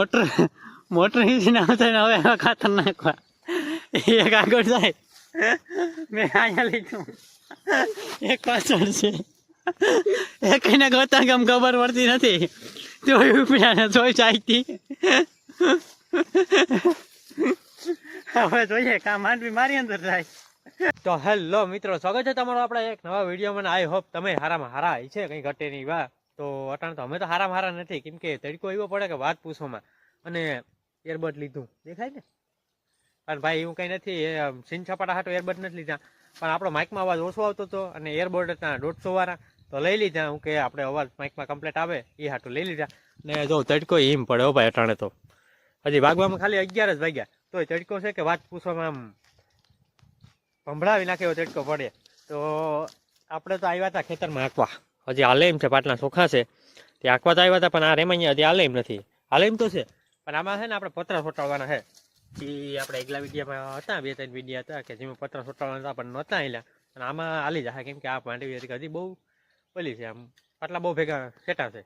Motor motor હિંચીને આવતા ને હવે ખાતર નાખવા. એક આગળ જાય. મેં અહીંયા લીધું. એક પાછળ છે. એક એને ગોતા કેમ ખબર પડતી નથી. તો ઉપડ્યા ને જોઈ ચાઈતી હવે જોઈએ, કામ માંડવી મારી અંદર જાય. તો હેલો મિત્રો, સ્વાગત છે તમારો આપણા એક નવા વિડીયોમાં આઈ હોપ તમે હારામાં હારા છે કંઈ ઘટે નહીં વા તો અટાણ તો અમે તો હારા હારા નથી. કેમ કે તડકો એવો પડે કે વાત પૂછોમાં. અને એરબડ લીધું. દેખાય ને? પણ ભાઈ, એવું કંઈ નથી. એ સીન છપાટા હાટો એરબડ નથી લીધા. પણ આપણો માઇકમાં અવાજ ઓછો આવતો હતો અને એરબડ હતા દોઢસો વાળા. તો લઈ લીધા. હું કે આપણે અવાજ માઇકમાં કમ્પ્લેટ આવે, એ હાટું લઈ લીધા. ને જો તડકો હિમ પડે ભાઈ અટાણે તો. હજી વાગવામાં ખાલી અગિયાર જ વાગ્યા. તોય તડકો છે કે વાત પૂછવામાં આમ ભંભળાવી નાખે એવો તડકો પડે. તો આપણે તો આવ્યા હતા ખેતરમાં આંકવા હજી હાલે એમ છે, પાટલા ચોખા છે. તે આંકવા તો આવ્યા હતા, પણ આ રેમાઈ હજી હાલે એમ નથી. હાલે એમ તો છે, પણ આમાં છે ને આપણે પતરા સોટાડવાના છે. એ આપણે એકલા વિડીયામાં હતા, બે ત્રણ વિડીયા હતા, કે જેમાં પતરા સોટાડવાના હતા, પણ નહોતા અહીંયા અને આમાં હાલી જશે કેમ કે આ હતી હજી બહુ ઓલી છે, આમ પાટલા બહુ ભેગા સેટા છે.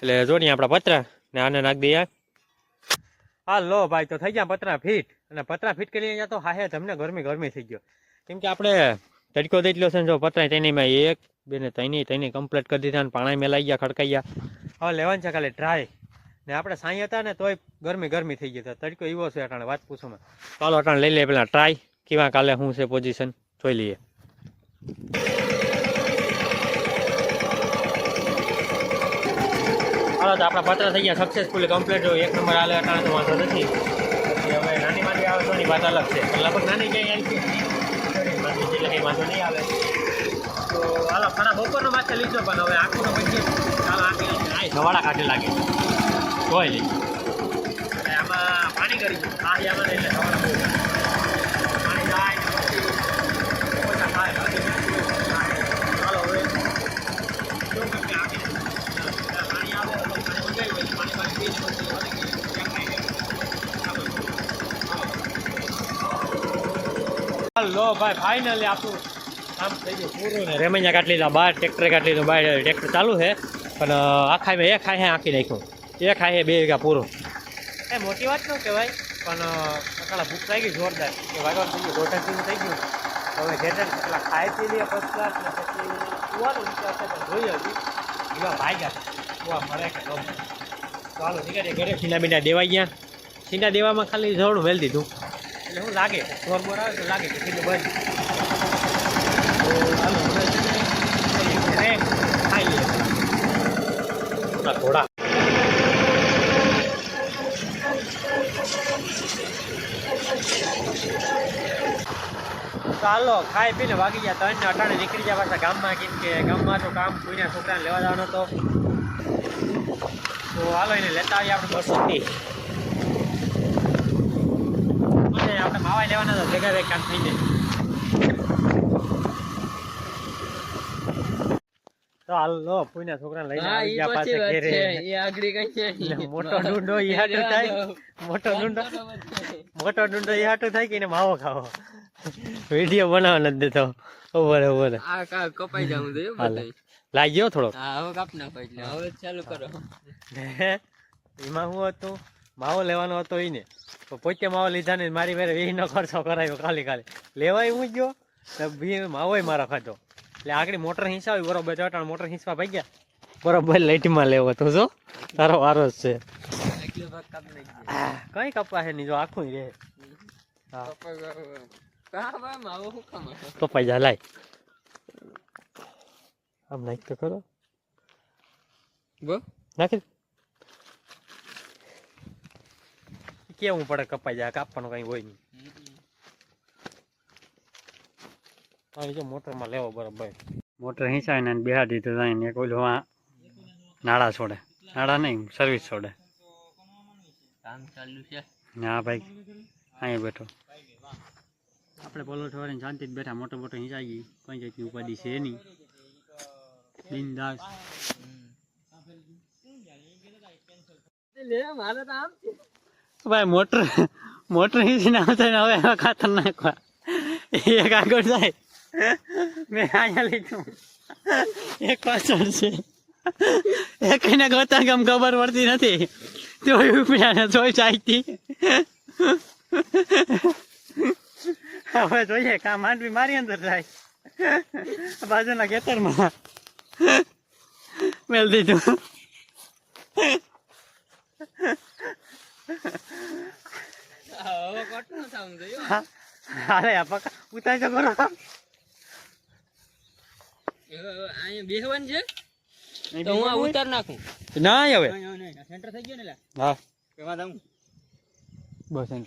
એટલે જો નહીં આપણા પતરા, ને આને નાખ દઈએ. હા લો ભાઈ, તો થઈ ગયા પતરા ફીટ. અને પતરા ફીટ કરી અહીંયા તો હાહે તમને ગરમી ગરમી થઈ ગયો. કેમ કે આપણે તડકો દઈ લો છે ને, જો પતરા તેનીમાં એક બે ને તૈની તૈની કમ્પ્લીટ કરી દીધા અને પાણી મેલાઈ ગયા, ખડકાઈ ગયા. હવે લેવાનું છે ખાલી ડ્રાય ને આપણે સાંઈ હતા ને તોય ગરમી ગરમી થઈ હતા. તડકો એવો છે અટાણે, વાત પૂછો મેં ચાલો અટાણે લઈ લઈએ પેલા ટ્રાય કેવા કાલે શું છે પોઝિશન જોઈ લઈએ. હાલો તો આપણા પાત્ર થઈ ગયા સક્સેસફુલી કમ્પ્લીટ એક નંબર હાલે અટાણે તો વાંધો નથી. હવે નાની માંથી આવે તો એની વાત અલગ છે. લગભગ નાની ક્યાંય આવી એટલે વાંધો નહીં આવે. માથે લીધો પણ હવે આંખનો પછી ચાલો આંખી ધવાડા કાઢે લાગે. કોઈ લે આમાં પાણી કરી આ આમાં એટલે ધવાડા બહુ પાણી જાય પછી ઓછા થાય ચાલો હવે. પાણી આવે પાણી પાણી પાણી. હાલો. ભાઈ ફાઇનલી આપણું કામ થઈ ગયું પૂરું ને રેમૈયા કાઢી લીધા બહાર ટ્રેક્ટર કાઢી લીધું બહાર ટ્રેક્ટર ચાલુ છે. પણ આખા એક ખાય આખી નાખ્યું. એક ખાય બે વીઘા પૂરું. એ મોટી વાત ન કહેવાય પણ સકાળા ભૂખ લાગી જોરદાર. કે વાગવાનું થઈ ગયું દોઢ જેવું થઈ ગયું. હવે ઘેર પેલા ખાઈ પી લઈએ ફર્સ્ટ ક્લાસ ને પછી સુવાનું વિચાર છે જોઈએ હજી. એવા ગયા સુવા મળે કે ન ચાલો નીકળીએ ઘરે. છીંડા બીના દેવાઈ ગયા. છીંડા દેવામાં ખાલી જવડું વેલ દીધું. એટલે શું લાગે જોર બોર આવે તો લાગે કે સીધું બંધ તો હાલો હવે છે ને જઈએ ઘરે, ખાઈ લઈએ આ ઘોડા ચાલો, ખાઈ પીને વાગી ગયા. ત્રણ ને અટાણે નીકળી ગયા પાછા ગામમાં, કેમ કે ગામમાં તો કામ કોઈના છોકરાને લેવા જવાનો હતો. તો હાલો, એને લેતા આવીએ આપણે બસોથી. અને આપણે માવા લેવાના તો ભેગા ભેગ કામ થઈ તો હાલો કોઈના છોકરાને લઈને આવી ગયા પાસે ઘેરે. છે. આગળી કઈ છે મોટો ડુંડો ઈ હાટુ થાય. મોટો ડુંડો મોટો ડુંડો ઈ હાટુ થાય કે એને માવો ખાવો? વીડિયો બનાવવા નથી દેતો. ઓવર ઓવર આ કા કપાઈ જાવું જોઈએ હાલે. લાગ્યો થોડો હા હવે કાપ નાખો એટલે. હવે ચાલુ કરો. એમાં હું હતું? માવો લેવાનો હતો એને તો પોતે માવો લીધા ને મારી મેરે વીનો ખર્ચો કરાયો ખાલી ખાલી. લેવાય હું ગયો? ને બી માવોય મારો ખાધો. એટલે આગળ મોટર હિંસાવી બરોબર ચટાણ મોટર હિંસવા ભાગ્યા. બરોબર લાઈટમાં લેવો તો જો. તારો વારો જ છે. કઈ કપા છે નહીં જો આખું રે કપાઈ ભાઈ જા લાય. આમ નાખ તો બો? નાખી. કેવું પડે કપાઈ જાય કાપવાનું કઈ હોય નહીં આવી જો મોટરમાં લેવો બરોબર? મોટર હિંચાઈને બેહાડી તો જાય ને એક ઓલું આ નાળા છોડે. નાળા નહીં સર્વિસ છોડે. કામ ચાલુ છે. ને ભાઈ અહીંયા બેઠો. આપણે પોલો છોડીને જ બેઠા મોટો મોટો હિંચાઈ ગઈ. કઈ જાતની ઉપાધિ છે નહીં. બિંદાસ. ભાઈ મોટર મોટર હિંચીને આવતા હવે એમાં ખાતર નાખવા. એક આગળ જાય. મેં અહીંયા લીધું. એક પાછળ છે. એક એને ગોતા કેમ ખબર પડતી નથી. તો ઉપડ્યા જોઈ ચાઈતી હવે જોઈએ કામ માંડવી મારી અંદર જાય. બાજુના ખેતરમાં. મેલ દીધું. અરે પકા ઉતાર કરો. અહીંયા બેસવાનું છે? તો હું આ ઉતાર નાખું. ના હવે. સેન્ટર થઈ ગયો ને હા. કેવા દઉં બસ એમ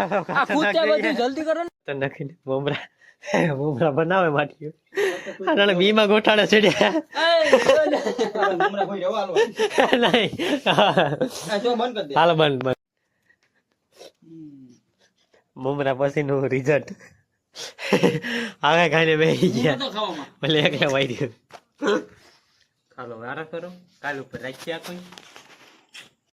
આ કૂદતા બધું જલ્દી કરો ને. તો નાખીને બોમરા. બોમરા બનાવે માટીઓ આને બીમાં ગોઠાડે ચડ્યા. નહીં. હાલ બંધ બંધ. મુમરા પછીનું રિઝલ્ટ હવે ખાઈને બેસી ગયા. ભલે એકલા વાઈ રહ્યું ચાલો વારા કરો. કાલ ઉપર રાખી આપો